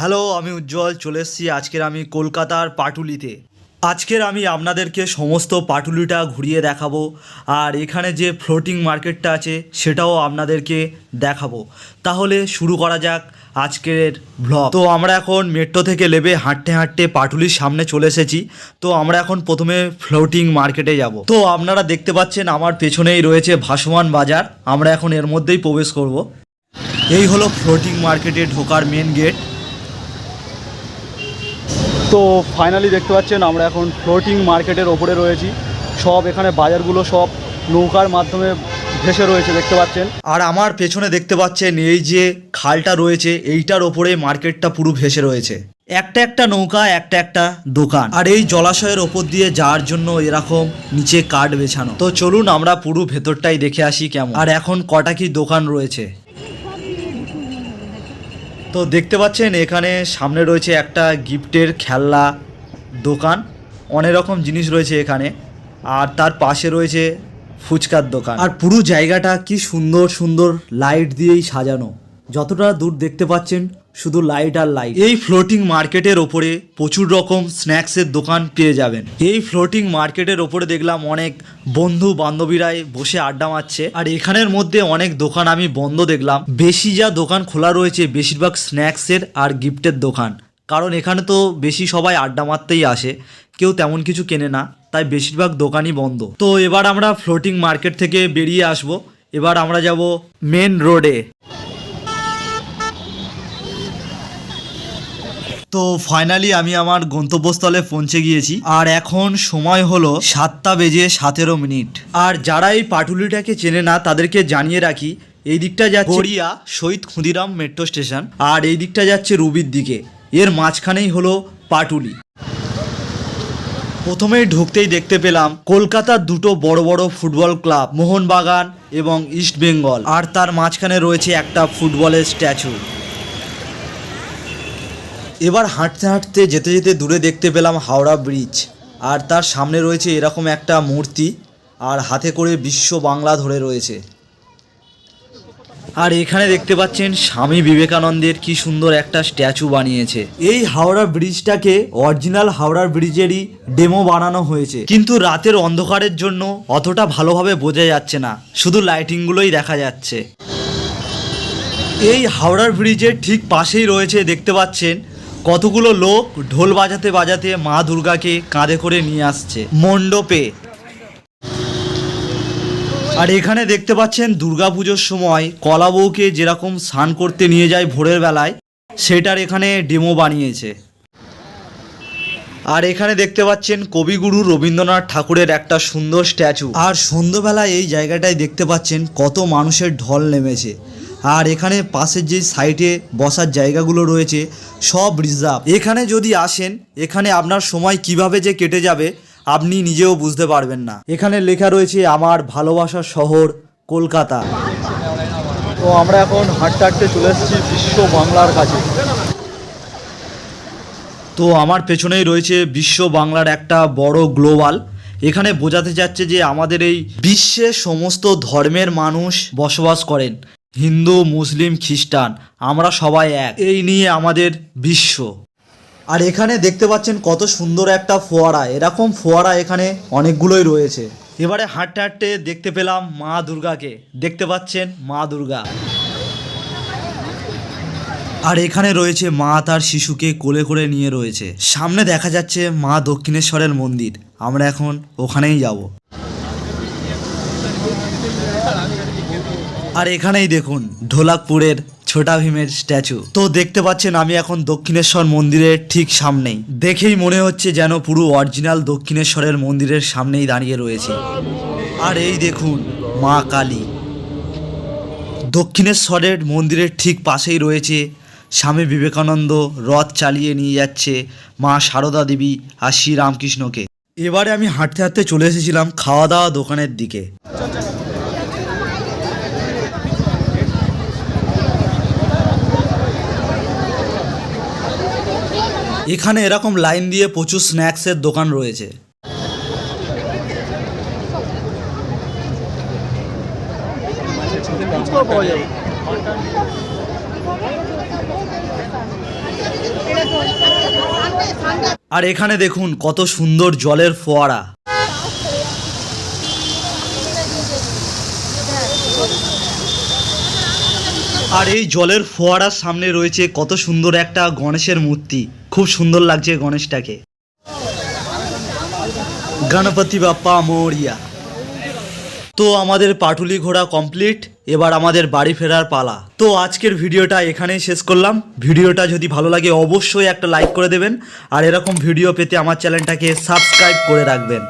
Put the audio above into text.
Hello, আমি উজ্জ্বল, চলে এসেছি আজকের আমি কলকাতার পাটুলিতে। আজকের আমি আপনাদেরকে সমস্ত পাটুলিটা ঘুরিয়ে দেখাবো, আর এখানে যে ফ্লোটিং মার্কেটটা আছে সেটাও আপনাদেরকে দেখাবো। তাহলে শুরু করা যাক আজকের ব্লগ। তো আমরা এখন মেট্রো থেকে নেবে হাঁটতে হাঁটতে পাটুলির সামনে চলে এসেছি। তো আমরা এখন প্রথমে ফ্লোটিং মার্কেটে যাব। তো আপনারা দেখতে পাচ্ছেন আমার পেছনেই রয়েছে ভাসমান বাজার। আমরা এখন এর মধ্যেই প্রবেশ করব। এই হলো ফ্লোটিং মার্কেটে ঢোকার মেন গেট তো ফাইনালি দেখতে পাচ্ছেন আমরা এখন ফ্লোটিং মার্কেটের ওপরে রয়েছি। সব এখানে বাজারগুলো সব নৌকার মাধ্যমে ভেসে রয়েছে, দেখতে পাচ্ছেন। আর আমার পেছনে দেখতে পাচ্ছেন এই যে খালটা রয়েছে, এইটার ওপরে মার্কেটটা পুরো ভেসে রয়েছে। একটা একটা নৌকা, একটা একটা দোকান। আর এই জলাশয়ের ওপর দিয়ে যাওয়ার জন্য এরকম নিচে কাঠ বেছানো। তো চলুন আমরা পুরো ভেতরটাই দেখে আসি কেমন। আর এখন কটা কি দোকান রয়েছে? তো দেখতে পাচ্ছেন, এখানে সামনে রয়েছে একটা গিফটের খেলনা দোকান। অনেক রকম জিনিস রয়েছে এখানে। আর তার পাশে রয়েছে ফুচকার দোকান। আর পুরো জায়গাটা কি সুন্দর সুন্দর লাইট দিয়েই সাজানো। যতটা দূর দেখতে পাচ্ছেন শুধু লাইট আর লাইট এই ফ্লোটিং মার্কেটের ওপরে প্রচুর রকম স্ন্যাক্সের দোকান পেয়ে যাবেন। এই ফ্লোটিং মার্কেটের ওপরে দেখলাম অনেক বন্ধু বান্ধবীরাই বসে আড্ডা মারছে। আর এখানের মধ্যে অনেক দোকান আমি বন্ধ দেখলাম। বেশি যা দোকান খোলা রয়েছে, বেশিরভাগ স্ন্যাক্সের আর গিফটের দোকান। কারণ এখানে তো বেশি সবাই আড্ডা মারতেই আসে। কেউ তেমন কিছু কেনে না, তাই বেশিরভাগ দোকানই বন্ধ। তো এবার আমরা ফ্লোটিং মার্কেট থেকে বেরিয়ে আসব। এবার আমরা যাব মেন রোডে তো ফাইনালি আমি আমার গন্তব্যস্থলে পৌঁছে গিয়েছি। আর এখন সময় হলো সাতটা বেজে সতেরো মিনিট। আর যারা এই পাটুলিটাকে চেনে না, তাদেরকে জানিয়ে রাখি, এই দিকটা যাচ্ছে গড়িয়া শহীদ ক্ষুদিরাম মেট্রো স্টেশন আর এই দিকটা যাচ্ছে রুবির দিকে। এর মাঝখানেই হলো পাটুলি। প্রথমেই ঢুকতেই দেখতে পেলাম কলকাতার দুটো বড় বড় ফুটবল ক্লাব, মোহনবাগান এবং ইস্ট বেঙ্গল। আর তার মাঝখানে রয়েছে একটা ফুটবলের স্ট্যাচু। এবার হাঁটতে হাঁটতে যেতে যেতে দূরে দেখতে পেলাম হাওড়া ব্রিজ। আর তার সামনে রয়েছে এরকম একটা মূর্তি, আর হাতে করে বিশ্ব বাংলা ধরে রয়েছে। আর এখানে দেখতে পাচ্ছেন স্বামী বিবেকানন্দের কি সুন্দর একটা স্ট্যাচু বানিয়েছে। এই হাওড়া ব্রিজটাকে অরিজিনাল হাওড়া ব্রিজেরই ডেমো বানানো হয়েছে। কিন্তু রাতের অন্ধকারের জন্য অতটা ভালোভাবে বোঝা যাচ্ছে না, শুধু লাইটিংগুলোই দেখা যাচ্ছে। এই হাওড়ার ব্রিজের ঠিক পাশেই রয়েছে, দেখতে পাচ্ছেন কতগুলো লোক ঢোল বাজাতে বাজাতে মা দুর্গাকে কাঁধে করে নিয়ে আসছে মণ্ডপে। আর এখানে দেখতে পাচ্ছেন দুর্গাপুজোর সময় কলা বউকে যেরকম স্নান করতে নিয়ে যায় ভোরের বেলায়, সেটার এখানে ডেমো বানিয়েছে। আর এখানে দেখতে পাচ্ছেন কবিগুরু রবীন্দ্রনাথ ঠাকুরের একটা সুন্দর স্ট্যাচু আর সন্ধ্যেবেলায় এই জায়গাটায় দেখতে পাচ্ছেন কত মানুষের ঢল নেমেছে। আর এখানে পাশের যে সাইডে বসার জায়গাগুলো রয়েছে সব রিজার্ভ এখানে যদি আসেন এখানে আপনার সময় কীভাবে যে কেটে যাবে আপনি নিজেও বুঝতে পারবেন না। এখানে লেখা রয়েছে আমার ভালোবাসার শহর কলকাতা। তো আমরা এখন হাঁটতে হাঁটতে চলে এসেছি বিশ্ব বাংলার কাছে। তো আমার পেছনেই রয়েছে বিশ্ব বাংলার একটা বড় গ্লোবাল এখানে বোঝাতে যাচ্ছে যে আমাদের এই বিশ্বের সমস্ত ধর্মের মানুষ বসবাস করেন। হিন্দু, মুসলিম, খ্রিস্টান, আমরা সবাই এক। এই নিয়ে আমাদের বিশ্ব। আর এখানে দেখতে পাচ্ছেন কত সুন্দর একটা ফোয়ারা। এরকম ফোয়ারা এখানে অনেকগুলোই রয়েছে। এবারে হাঁটতে হাঁটতে দেখতে পেলাম মা দুর্গাকে। দেখতে পাচ্ছেন মা দুর্গা। আর এখানে রয়েছে মা তার শিশুকে কোলে করে নিয়ে রয়েছে। সামনে দেখা যাচ্ছে মা দক্ষিণেশ্বরের মন্দির। আমরা এখন ওখানেই যাব। আর এখানেই দেখুন, ঢোলাকপুরের ছোটা ভীমের স্ট্যাচু। তো দেখতে পাচ্ছেন, আমি এখন দক্ষিণেশ্বর মন্দিরের ঠিক সামনেই। দেখেই মনে হচ্ছে যেন পুরো অরিজিনাল দক্ষিণেশ্বরের মন্দিরের সামনেই দাঁড়িয়ে রয়েছে। আর এই দেখুন, মা কালী। দক্ষিণেশ্বরের মন্দিরের ঠিক পাশেই রয়েছে, স্বামী বিবেকানন্দ রথ চালিয়ে নিয়ে যাচ্ছে মা সারদা দেবী আর শ্রীরামকৃষ্ণকে। এবারে আমি হাঁটতে হাঁটতে চলে এসেছিলাম খাওয়া দাওয়া দোকানের দিকে। এখানে এরকম লাইন দিয়ে প্রচুর স্ন্যাক্সের দোকান রয়েছে। আর এখানে দেখুন, কত সুন্দর জলের ফোয়ারা। আর এই জলের ফোয়ারার সামনে রয়েছে, কত সুন্দর একটা গণেশের মূর্তি। খুব সুন্দর লাগছে গণেশটাকে। গণপতি বাপ্পা মরিয়া। তো আমাদের পাটুলি ঘোরা কমপ্লিট এবার আমাদের বাড়ি ফেরার পালা। তো আজকের ভিডিওটা এখানেই শেষ করলাম। ভিডিওটা যদি ভালো লাগে, অবশ্যই একটা লাইক করে দেবেন। আর এরকম ভিডিও পেতে আমার চ্যানেলটাকে সাবস্ক্রাইব করে রাখবেন।